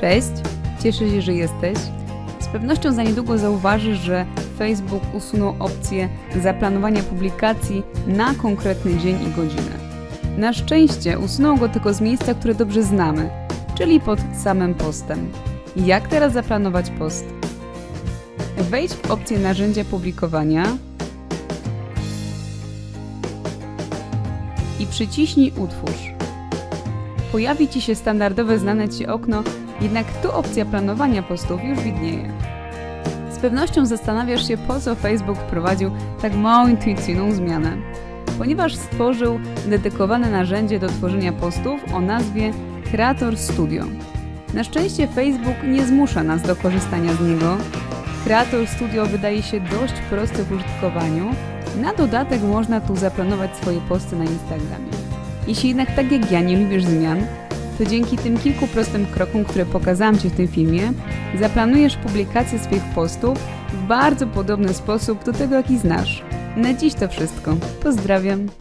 Cześć, cieszę się, że jesteś. Z pewnością za niedługo zauważysz, że Facebook usunął opcję zaplanowania publikacji na konkretny dzień i godzinę. Na szczęście usunął go tylko z miejsca, które dobrze znamy, czyli pod samym postem. Jak teraz zaplanować post? Wejdź w opcję narzędzia publikowania i przyciśnij utwórz. Pojawi Ci się standardowe znane Ci okno, jednak tu opcja planowania postów już widnieje. Z pewnością zastanawiasz się, po co Facebook wprowadził tak małą intuicyjną zmianę. Ponieważ stworzył dedykowane narzędzie do tworzenia postów o nazwie Creator Studio. Na szczęście Facebook nie zmusza nas do korzystania z niego. Creator Studio wydaje się dość prosty w użytkowaniu. Na dodatek można tu zaplanować swoje posty na Instagramie. Jeśli jednak tak jak ja nie lubisz zmian, to dzięki tym kilku prostym krokom, które pokazałam Ci w tym filmie, zaplanujesz publikację swoich postów w bardzo podobny sposób do tego, jaki znasz. Na dziś to wszystko. Pozdrawiam.